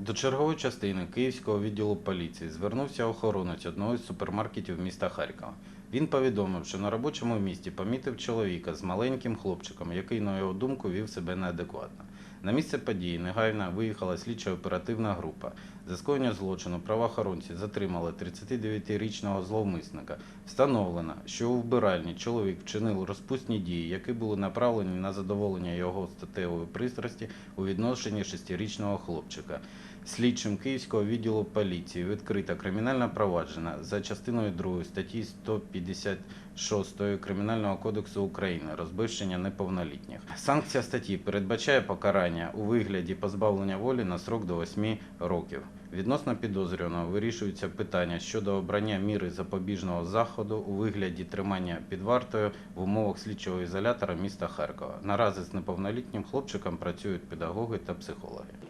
До чергової частини Київського відділу поліції звернувся охоронець одного із супермаркетів міста Харкова. Він повідомив, що на робочому місці помітив чоловіка з маленьким хлопчиком, який, на його думку, вів себе неадекватно. На місце події негайно виїхала слідчо-оперативна група. За скоєння злочину правоохоронці затримали 39-річного зловмисника. Встановлено, що у вбиральні чоловік вчинив розпусні дії, які були направлені на задоволення його статевої пристрасті у відношенні шестирічного хлопчика. Слідчим Київського відділу поліції відкрита кримінальна провадження за частиною 2 статті 156 Кримінального кодексу України розбищення неповнолітніх. Санкція статті передбачає покарання у вигляді позбавлення волі на срок до 8 років. Відносно підозрюваного вирішуються питання щодо обрання міри запобіжного заходу у вигляді тримання під вартою в умовах слідчого ізолятора міста Харкова. Наразі з неповнолітнім хлопчиком працюють педагоги та психологи.